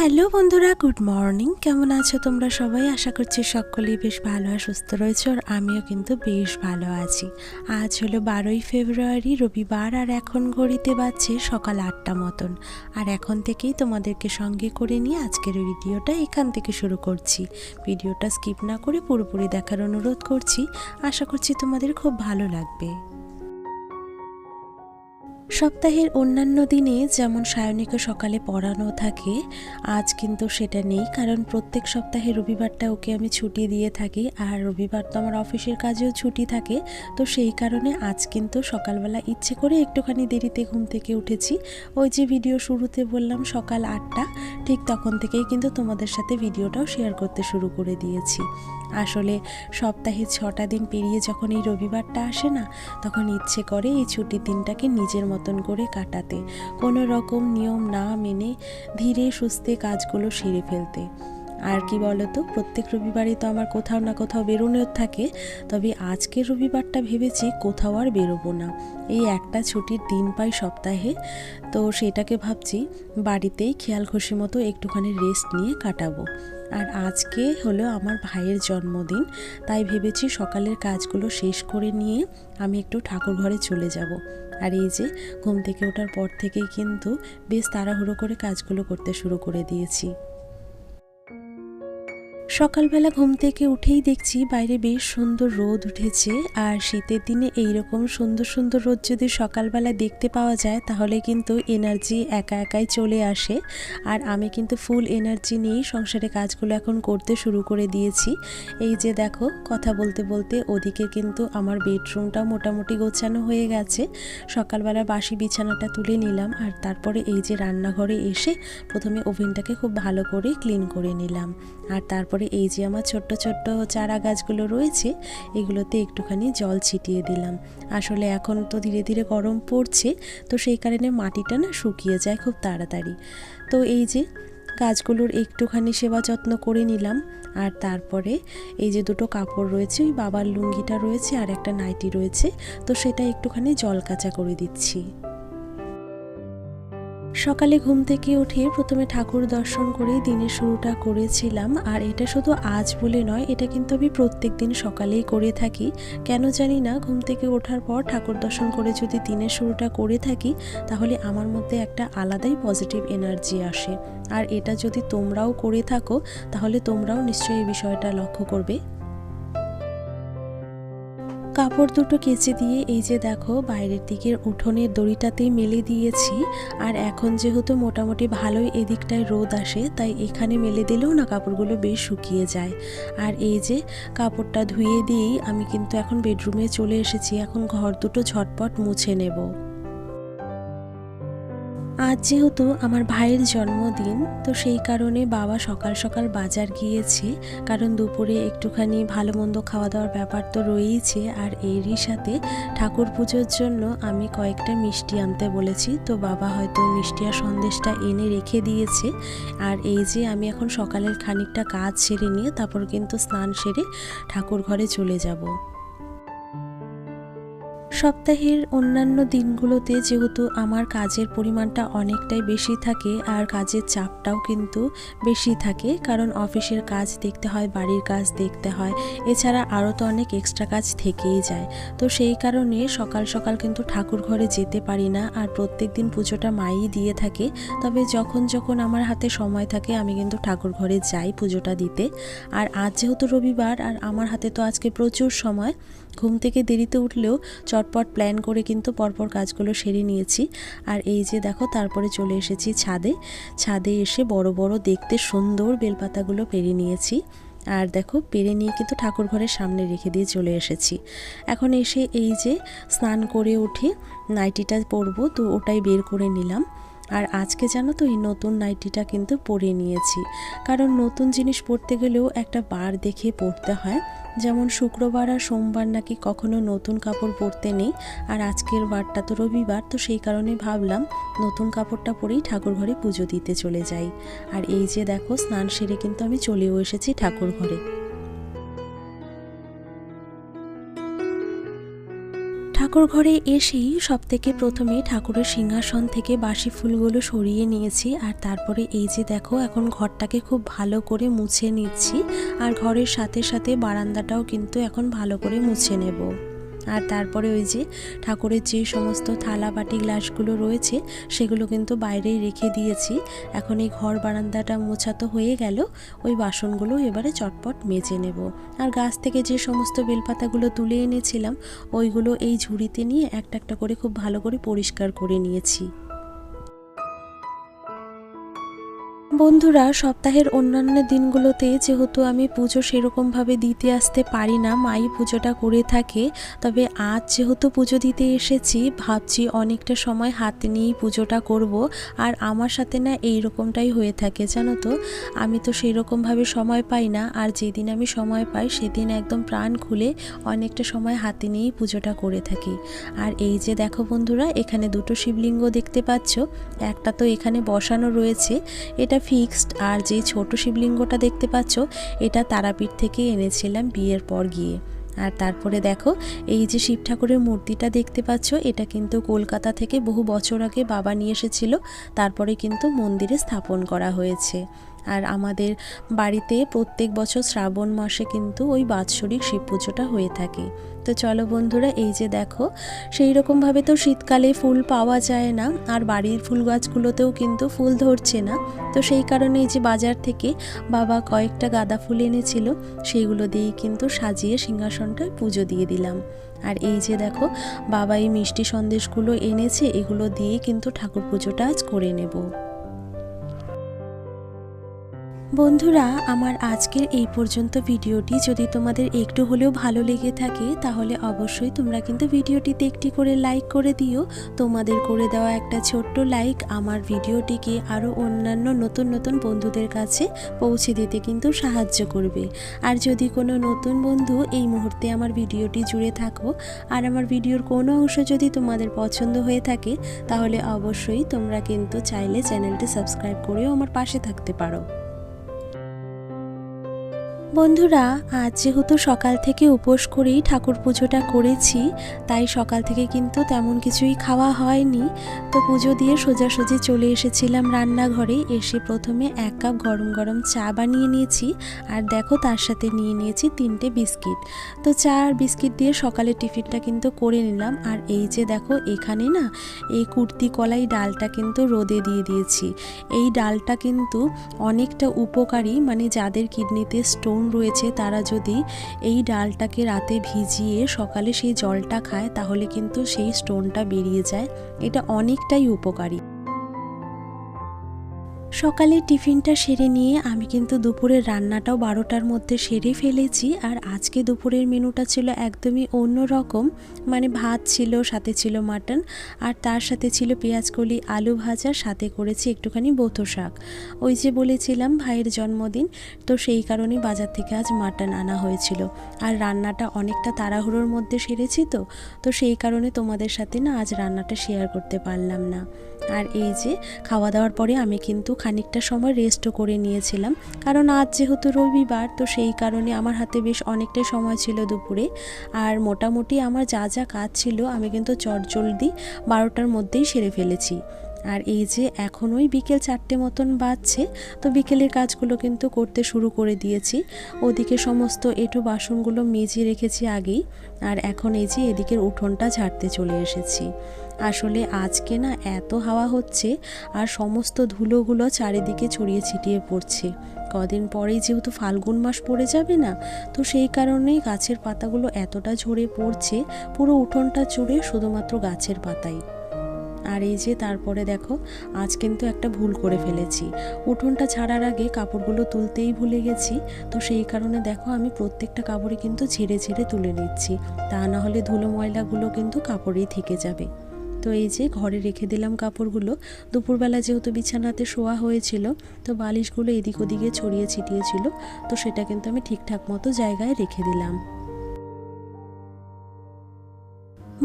Hello বন্ধুরা, good morning. কেমন আছো তোমরা সবাই? আশা করছি সকলেই বেশ ভালো আর সুস্থ রয়েছে আর আমিও কিন্তু বেশ ভালো আছি। আজ হলো বারোই ফেব্রুয়ারি, রবিবার আর এখন ঘড়িতে বাজছে সকাল আটটা মতন। আর এখন থেকেই তোমাদেরকে সঙ্গে করে নিয়ে আজকের ভিডিওটা এখান থেকে শুরু করছি। ভিডিওটা স্কিপ না করে পুরোপুরি দেখার অনুরোধ করছি। আশা করছি তোমাদের খুব ভালো লাগবে। সপ্তাহের অন্যান্য দিনে যেমন সায়নীকে সকালে পড়ানো থাকে, আজ কিন্তু সেটা নেই, কারণ প্রত্যেক সপ্তাহে রবিবারটা ওকে আমি ছুটি দিয়ে থাকি, আর রবিবার তো আমার অফিসের কাজেও ছুটি থাকে, তো সেই কারণে আজ কিন্তু সকালবেলা ইচ্ছে করে একটুখানি দেরিতে ঘুম থেকে উঠেছি। ওই যে ভিডিও শুরুতে বললাম সকাল আটটা, ঠিক তখন থেকেই কিন্তু তোমাদের সাথে ভিডিওটাও শেয়ার করতে শুরু করে দিয়েছি। আসলে সপ্তাহে ছটা দিন পেরিয়ে যখন এই রবিবারটা আসে না, তখন ইচ্ছে করে এই ছুটির দিনটাকে নিজের মতন করে কাটাতে। কোনো রকম নিয়ম না মেনে ধীরে সুস্থে কাজগুলো সেরে ফেলতে। আর কি বলতো, প্রত্যেক রবিবারই তো আমার কোথাও না কোথাও বেরোনোর থাকে। তবে আজকের রবিবারটা ভেবেছি কোথাও আর বেরোবো না। এই একটা ছুটির দিন পাই সপ্তাহে। তো সেটাকে ভাবছি, বাড়িতেই খেয়াল খুশি মতো একটুখানি রেস্ট নিয়ে কাটাবো। আর আজকে হলো আমার ভাইয়ের জন্মদিন, তাই ভেবেছি সকালের কাজগুলো শেষ করে নিয়ে আমি একটু ঠাকুর ঘরে চলে যাব। আর এই যে ঘুম থেকে ওঠার পর থেকেই কিন্তু বেশ তাড়াহুড়ো করে কাজগুলো করতে শুরু করে দিয়েছি। সকালবেলা ঘুম থেকে উঠেই দেখছি বাইরে বেশ সুন্দর রোদ উঠেছে, আর শীতের দিনে এই রকম সুন্দর সুন্দর রোদ যদি সকালবেলা দেখতে পাওয়া যায়, তাহলে কিন্তু এনার্জি একা একাই চলে আসে। আর আমি কিন্তু ফুল এনার্জি নিয়েই সংসারে কাজগুলো এখন করতে শুরু করে দিয়েছি। এই যে দেখো, কথা বলতে বলতে ওদিকে কিন্তু আমার বেডরুমটা মোটামুটি গোছানো হয়ে গেছে। সকালবেলা বাসি বিছানাটা তুলে নিলাম, আর তারপরে এই যে রান্নাঘরে এসে প্রথমে ওভেনটাকে খুব ভালো করে ক্লিন করে নিলাম। আর তারপরে এই যে আমার ছোট্ট ছোট্ট চারা গাছগুলো রয়েছে, এগুলোতে একটুখানি জল ছিটিয়ে দিলাম। আসলে এখন তো ধীরে ধীরে গরম পড়ছে, তো সেই কারণে মাটিটা না শুকিয়ে যায় খুব তাড়াতাড়ি। তো এই যে গাছগুলোর একটুখানি সেবা যত্ন করে নিলাম, আর তারপরে এই যে দুটো কাপড় রয়েছে, ওই বাবার লুঙ্গিটা রয়েছে আর একটা নাইটি রয়েছে, তো সেটা একটুখানি জল কাঁচা করে দিচ্ছি। সকালে ঘুম থেকে উঠে প্রথমে ঠাকুর দর্শন করে দিনের শুরুটা করেছিলাম, আর এটা শুধু আজ বলে নয়, এটা কিন্তু আমি প্রত্যেক দিন সকালেই করে থাকি। কেন জানি না, ঘুম থেকে ওঠার পর ঠাকুর দর্শন করে যদি দিনের শুরুটা করে থাকি, তাহলে আমার মধ্যে একটা আলাদাই পজিটিভ এনার্জি আসে। আর এটা যদি তোমরাও করে থাকো, তাহলে তোমরাও নিশ্চয়ই এই বিষয়টা লক্ষ্য করবে। কাপড় দুটো কেচে দিয়ে এই যে দেখো, বাইরের দিকের উঠোনের দড়িটাতেই মেলে দিয়েছি। আর এখন যেহেতু মোটামুটি ভালোই এদিকটায় রোদ আসে, তাই এখানে মেলে দিলেও না কাপড়গুলো বেশ শুকিয়ে যায়। আর এই যে কাপড়টা ধুয়ে দিয়েই আমি কিন্তু এখন বেডরুমে চলে এসেছি। এখন ঘর দুটো ঝটপট মুছে নেব। আজ যেহেতু আমার ভাইয়ের জন্মদিন, তো সেই কারণে বাবা সকাল সকাল বাজার গিয়েছে। কারণ দুপুরে একটুখানি ভালো মন্দ খাওয়া দাওয়ার ব্যাপার তো রয়েইছে। আর এরই সাথে ঠাকুর পুজোর জন্য আমি কয়েকটা মিষ্টি আনতে বলেছি। তো বাবা হয়তো মিষ্টি আর সন্দেশটা এনে রেখে দিয়েছে। আর এই যে আমি এখন সকালের খানিকটা কাজ সেরে নিয়ে তারপর কিন্তু স্নান সেরে ঠাকুর ঘরে চলে যাব। সপ্তাহের অন্যান্য দিনগুলোতে যেহেতু আমার কাজের পরিমাণটা অনেকটাই বেশি থাকে আর কাজের চাপটাও কিন্তু বেশি থাকে, কারণ অফিসের কাজ দেখতে হয়, বাড়ির কাজ দেখতে হয়, এছাড়া আরও তো অনেক এক্সট্রা কাজ থেকেই যায়। তো সেই কারণে সকাল সকাল কিন্তু ঠাকুর ঘরে যেতে পারি না আর প্রত্যেক দিন পুজোটা মাই দিয়ে থাকে, তবে যখন যখন আমার হাতে সময় থাকে আমি কিন্তু ঠাকুর ঘরে যাই পুজোটা দিতে। আর আজ যেহেতু রবিবার আর আমার হাতে তো আজকে প্রচুর সময়, ঘুম থেকে দেরিতে উঠলেও চটপট প্ল্যান করে কিন্তু পরপর কাজগুলো সেরে নিয়েছি। আর এই যে দেখো, তারপরে চলে এসেছি ছাদে। ছাদে এসে বড় বড় দেখতে সুন্দর বেলপাতাগুলো পেরে নিয়েছি। আর দেখো, পেরে নিয়ে কিন্তু ঠাকুর ঘরের সামনে রেখে দিয়ে চলে এসেছি। এখন এসে এই যে স্নান করে উঠে নাইটিটা পরবো, তো ওটাই বের করে নিলাম। আর আজকে জানো তো এই নতুন নাইটিটা কিন্তু পরে নিয়েছি। কারণ নতুন জিনিস পরতে গেলেও একটা বার দেখে পরতে হয়। যেমন শুক্রবার আর সোমবার নাকি কখনো নতুন কাপড় পরতে নেই। আর আজকের বারটা তো রবিবার, তো সেই কারণে ভাবলাম নতুন কাপড়টা পরেই ঠাকুর ঘরে পুজো দিতে চলে যাই। আর এই যে দেখো, স্নান সেরে কিন্তু আমি চলেও এসেছি ঠাকুর ঘরে। ঠাকুর ঘরে এসেই সব থেকে প্রথমে ঠাকুরের সিংহাসন থেকে বাসি ফুলগুলো সরিয়ে নিয়েছি, আর তারপরে এই যে দেখো, এখন ঘরটাকে খুব ভালো করে মুছে নিচ্ছি, আর ঘরের সাথে সাথে বারান্দাটাও কিন্তু এখন ভালো করে মুছে নেব। আর তারপরে ওই যে ঠাকুরের যে সমস্ত থালা বাটি গ্লাসগুলো রয়েছে, সেগুলো কিন্তু বাইরেই রেখে দিয়েছি। এখন এই ঘর বারান্দাটা মোছাতো হয়ে গেল, ওই বাসনগুলো এবারে চটপট মেজে নেব। আর গাছ থেকে যে সমস্ত বেলপাতাগুলো তুলে এনেছিলাম, ওইগুলো এই ঝুড়িতে নিয়ে একটা একটা করে খুব ভালো করে পরিষ্কার করে নিয়েছি। বন্ধুরা, সপ্তাহের অন্যান্য দিনগুলোতে যেহেতু আমি পুজো সেরকমভাবে দিতে আসতে পারি না, মাই পুজোটা করে থাকে, তবে আজ যেহেতু পুজো দিতে এসেছি, ভাবছি অনেকটা সময় হাতে নিয়েই পুজোটা করব, আর আমার সাথে না এই রকমটাই হয়ে থাকে, জানো তো? আমি তো সেই রকমভাবে সময় পাই না, আর যেদিন আমি সময় পাই সেদিন একদম প্রাণ খুলে অনেকটা সময় হাতে নিয়েই পুজোটা করে থাকি। আর এই যে দেখো বন্ধুরা, এখানে দুটো শিবলিঙ্গ দেখতে পাচ্ছ, একটা তো এখানে বসানো রয়েছে, এটা ফিক্সড, আর যে ছোট শিবলিঙ্গটা দেখতে পাচ্ছ, এটা তারাপীঠ থেকে এনেছিলাম বিয়ের পর গিয়ে। আর তারপরে দেখো, এই যে শিব ঠাকুরের মূর্তিটা দেখতে পাচ্ছ, এটা কিন্তু কলকাতা থেকে বহু বছর আগে বাবা নিয়ে এসেছিল, তারপরে কিন্তু মন্দিরে স্থাপন করা হয়েছে। আর আমাদের বাড়িতে প্রত্যেক বছর শ্রাবণ মাসে কিন্তু ওই বাৎসরিক শিব পুজোটা হয়ে থাকে। তো চলো বন্ধুরা, এই যে দেখো, সেই রকমভাবে তো শীতকালে ফুল পাওয়া যায় না, আর বাড়ির ফুল গাছগুলোতেও কিন্তু ফুল ধরছে না। তো সেই কারণে এই যে বাজার থেকে বাবা কয়েকটা গাঁদা ফুল এনেছিল, সেইগুলো দিয়েই কিন্তু সাজিয়ে সিংহাসনটায় পুজো দিয়ে দিলাম। আর এই যে দেখো, বাবা এই মিষ্টি সন্দেশগুলো এনেছে, এগুলো দিয়ে কিন্তু ঠাকুর পুজোটা আজ করে নেব। বন্ধুরা, আমার আজকের এই পর্যন্ত ভিডিওটি যদি তোমাদের একটু হলেও ভালো লেগে থাকে, তাহলে অবশ্যই তোমরা কিন্তু ভিডিওটিতে একটি করে লাইক করে দিও। তোমাদের করে দেওয়া একটা ছোট্ট লাইক আমার ভিডিওটিকে আরও অন্যান্য নতুন নতুন বন্ধুদের কাছে পৌঁছে দিতে কিন্তু সাহায্য করবে। আর যদি কোনো নতুন বন্ধু এই মুহূর্তে আমার ভিডিওটি জুড়ে থাকো, আর আমার ভিডিওর কোনো অংশ যদি তোমাদের পছন্দ হয়ে থাকে, তাহলে অবশ্যই তোমরা কিন্তু চাইলে চ্যানেলটি সাবস্ক্রাইব করেও আমার পাশে থাকতে পারো। বন্ধুরা, আজ যেহেতু সকাল থেকে উপোস করেই ঠাকুর পুজোটা করেছি, তাই সকাল থেকে কিন্তু তেমন কিছুই খাওয়া হয়নি। তো পুজো দিয়ে সোজাসুজি চলে এসেছিলাম রান্নাঘরে, এসে প্রথমে এক কাপ গরম গরম চা বানিয়ে নিয়েছি, আর দেখো তার সাথে নিয়ে নিয়েছি তিনটে বিস্কিট। তো চা আর বিস্কিট দিয়ে সকালে টিফিনটা কিন্তু করে নিলাম, আর এই যে দেখো এখানে না, এই কুর্তি কলাই ডালটা কিন্তু রোদে দিয়ে দিয়েছি। এই ডালটা কিন্তু অনেকটা উপকারী মানে যাদের কিডনিতে স্টোন রয়েছে। তারা যদি এই ডালটাকে রাতে ভিজিয়ে সকালে সেই জলটা খায়, তাহলে কিন্তু সেই স্টোনটা বেরিয়ে যায়। এটা অনেকটাই উপকারী। সকালে টিফিনটা সেরে নিয়ে আমি কিন্তু দুপুরের রান্নাটাও বারোটার মধ্যে সেরে ফেলেছি আর আজকে দুপুরের মেনুটা ছিল একদমই অন্য রকম। মানে ভাত ছিল, সাথে ছিল মাটন আর তার সাথে ছিল পেঁয়াজকলি, আলু ভাজা, সাথে করেছি একটুখানি বোথো শাক। ওই যে বলেছিলাম ভাইয়ের জন্মদিন, তো সেই কারণে বাজার থেকে আজ মাটন আনা হয়েছিল। আর রান্নাটা অনেকটা তাড়াহুড়োর মধ্যে সেরেছি তো তো সেই কারণে তোমাদের সাথে না আজ রান্নাটা শেয়ার করতে পারলাম না। আর এই যে খাওয়া দাওয়ার পরে আমি কিন্তু খানিকটা সময় রেস্টও করে নিয়েছিলাম। কারণ আজ যেহেতু রবিবার, তো সেই কারণে আমার হাতে বেশ অনেকটাই সময় ছিল দুপুরে। আর মোটামুটি আমার যা যা কাজ ছিল আমি কিন্তু চটজলদি বারোটার মধ্যেই সেরে ফেলেছি। আর এই যে এখন ওই বিকেল চারটে মতন বাজছে, তো বিকেলের কাজগুলো কিন্তু করতে শুরু করে দিয়েছি। ওদিকে সমস্ত এঁটো বাসনগুলো মেজে রেখেছি আগেই। আর এখন এই যে এদিকের উঠোনটা ঝাড়তে চলে এসেছি। আসলে আজকে না এত হাওয়া হচ্ছে আর সমস্ত ধুলোগুলো চারিদিকে ছড়িয়ে ছিটিয়ে পড়ছে। কদিন পরেই যেহেতু ফাল্গুন মাস পড়ে যাবে না, তো সেই কারণেই গাছের পাতাগুলো এতটা ঝরে পড়ছে, পুরো উঠোনটা চড়ে শুধুমাত্র গাছের পাতাই। আর এই যে তারপরে দেখো, আজ কিন্তু একটা ভুল করে ফেলেছি। উঠোনটা ছাড়ার আগে কাপড়গুলো তুলতেই ভুলে গেছি, তো সেই কারণে দেখো আমি প্রত্যেকটা কাপড়ে কিন্তু ঝেড়ে ঝেড়ে তুলে নিচ্ছি। তা না হলে ধুলো ময়লাগুলো কিন্তু কাপড়েই থেকে যাবে। তো এই যে ঘরে রেখে দিলাম কাপড়গুলো। দুপুরবেলা যেহেতু বিছানাতে শোয়া হয়েছিল, তো বালিশগুলো এদিক ওদিকে ছড়িয়ে ছিটিয়েছিল তো সেটা কিন্তু আমি ঠিকঠাক মতো জায়গায় রেখে দিলাম।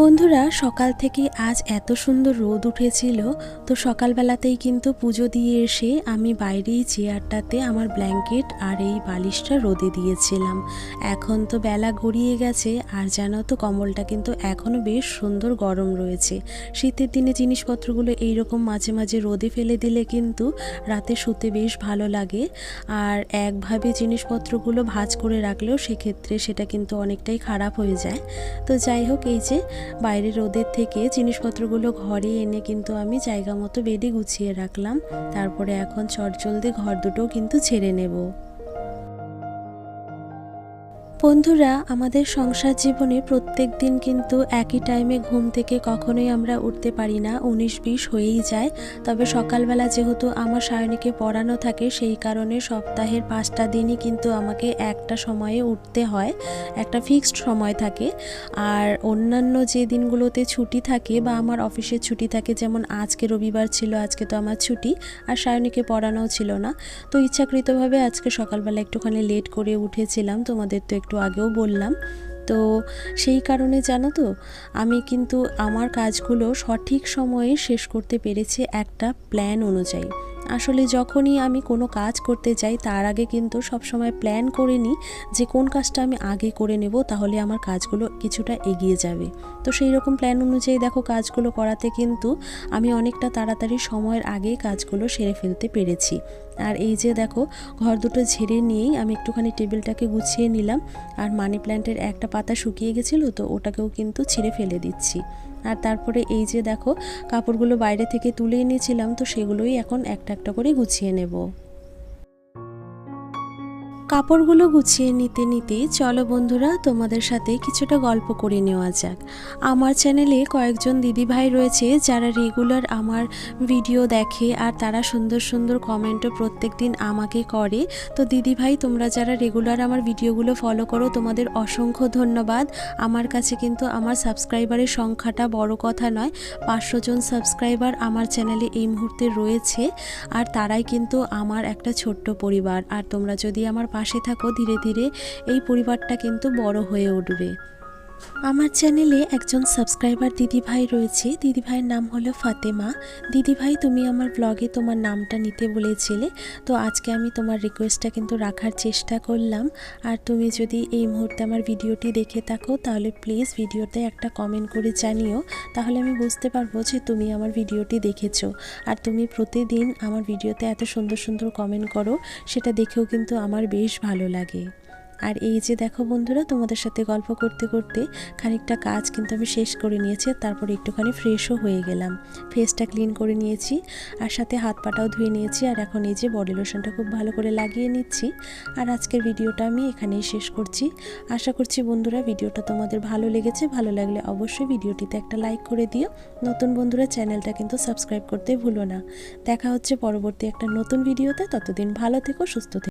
বন্ধুরা, সকাল থেকে আজ এত সুন্দর রোদ উঠেছিল, তো সকালবেলাতেই কিন্তু পুজো দিয়ে এসে আমি বাইরেই চেয়ারটাতে আমার ব্ল্যাঙ্কেট আর এই বালিশটা রোদে দিয়েছিলাম। এখন তো বেলা গড়িয়ে গেছে, আর জানো তো কম্বলটা কিন্তু এখনও বেশ সুন্দর গরম রয়েছে। শীতের দিনে জিনিসপত্রগুলো এইরকম মাঝে মাঝে রোদে ফেলে দিলে কিন্তু রাতে শুতে বেশ ভালো লাগে, আর একভাবে জিনিসপত্রগুলো ভাঁজ করে রাখলেও সেক্ষেত্রে সেটা কিন্তু অনেকটাই খারাপ হয়ে যায়। তো যাই হোক, এই যে বাইরে রোদের থেকে জিনিসপত্রগুলো ঘরে এনে কিন্তু আমি জায়গা মতো বেডে গুছিয়ে রাখলাম। তারপরে এখন চটজলদি ঘর দুটো কিন্তু ছেড়ে নেব। বন্ধুরা, আমাদের সংসার জীবনে প্রত্যেক দিন কিন্তু একই টাইমে ঘুম থেকে কখনোই আমরা উঠতে পারি না। উনিশ বিশ হয়েই যায়। তবে সকালবেলা যেহেতু আমার সায়নীকে পড়ানো থাকে, সেই কারণে সপ্তাহের পাঁচটা দিনই কিন্তু আমাকে একটা সময়ে উঠতে হয়। একটা ফিক্সড সময় থাকে। আর অন্যান্য যে দিনগুলোতে ছুটি থাকে বা আমার অফিসের ছুটি থাকে, যেমন আজকে রবিবার ছিল, আজকে তো আমার ছুটি, আর সায়নীকে পড়ানোও ছিল না। তো ইচ্ছাকৃতভাবে আজকে সকালবেলা একটুখানি লেট করে উঠেছিলাম। তোমাদের তো একটু আগেও বললাম। তো সেই কারণে জানো তো, আমি কিন্তু আমার কাজগুলো সঠিক সময়ে শেষ করতে পেরেছি একটা প্ল্যান অনুযায়ী। আসলে যখনই আমি কোনো কাজ করতে যাই, তার আগে কিন্তু সবসময় প্ল্যান করে নিই যে কোন কাজটা আমি আগে করে নেব, তাহলে আমার কাজগুলো কিছুটা এগিয়ে যাবে। তো সেই রকম প্ল্যান অনুযায়ী দেখো, কাজগুলো করাতে কিন্তু আমি অনেকটা তাড়াতাড়ি সময়ের আগে কাজগুলো সেরে ফেলতে পেরেছি। আর এই যে দেখো, ঘর দুটো ঝেড়ে নিয়েই আমি একটুখানি টেবিলটাকে গুছিয়ে নিলাম। আর মানি প্ল্যান্টের একটা পাতা শুকিয়ে গেছিল, তো ওটাকেও কিন্তু ছিঁড়ে ফেলে দিচ্ছি। আর তারপরে এই যে দেখো, কাপড়গুলো বাইরে থেকে তুলে এনেছিলাম, তো সেগুলোই এখন একটা একটা করে গুছিয়ে নেব। কাপড়গুলো গুছিয়ে নিতে নিতে চলো বন্ধুরা, তোমাদের সাথে কিছুটা গল্প করে নেওয়া যাক। আমার চ্যানেলে কয়েকজন দিদিভাই রয়েছে যারা রেগুলার আমার ভিডিও দেখে আর তারা সুন্দর সুন্দর কমেন্টও প্রত্যেক দিন আমাকে করে। তো দিদিভাই, তোমরা যারা রেগুলার আমার ভিডিওগুলো ফলো করো, তোমাদের অসংখ্য ধন্যবাদ। আমার কাছে কিন্তু আমার সাবস্ক্রাইবারের সংখ্যাটা বড় কথা নয়, পাঁচশো জন সাবস্ক্রাইবার আমার চ্যানেলে এই মুহূর্তে রয়েছে। আর তারাই কিন্তু আমার একটা ছোট্ট পরিবার। আর তোমরা যদি আমার পাশে থাকো ধীরে ধীরে এই পরিবারটা কিন্তু বড় হয়ে উঠবে। আমার চ্যানেলে একজন সাবস্ক্রাইবার দিদিভাই রয়েছে। দিদিভাইয়ের নাম হলো ফাতেমা। দিদিভাই, তুমি আমার ব্লগে তোমার নামটা নিতে বলেছিলে। তো আজকে আমি তোমার রিকোয়েস্টটা কিন্তু রাখার চেষ্টা করলাম। আর তুমি যদি এই মুহূর্তে আমার ভিডিওটি দেখে থাকো, তাহলে প্লিজ ভিডিওতে একটা কমেন্ট করে জানিও। তাহলে আমি বুঝতে পারব যে তুমি আমার ভিডিওটি দেখেছ। আর তুমি প্রতিদিন আমার ভিডিওতে এত সুন্দর সুন্দর কমেন্ট করো, সেটা দেখেও কিন্তু আমার বেশ ভালো লাগে। আর এই যে দেখো বন্ধুরা, তোমাদের সাথে গল্প করতে করতে খানিকটা কাজ কিন্তু আমি শেষ করে নিয়েছি তারপর একটুখানি ফ্রেশও হয়ে গেলাম। ফেসটা ক্লিন করে নিয়েছি, আর সাথে হাত পাটাও ধুয়ে নিয়েছি, আর এখন এই যে বডি লোশনটা খুব ভালো করে লাগিয়ে নিচ্ছি। আর আজকের ভিডিওটা আমি এখানেই শেষ করছি। আশা করছি বন্ধুরা ভিডিওটা তোমাদের ভালো লেগেছে, ভালো লাগলে অবশ্যই ভিডিওটিতে একটা লাইক করে দিও। নতুন বন্ধুরা, চ্যানেলটা কিন্তু সাবস্ক্রাইব করতে ভুলো না। দেখা হচ্ছে পরবর্তী একটা নতুন ভিডিওতে, ততদিন ভালো থেকো, সুস্থ থেকো।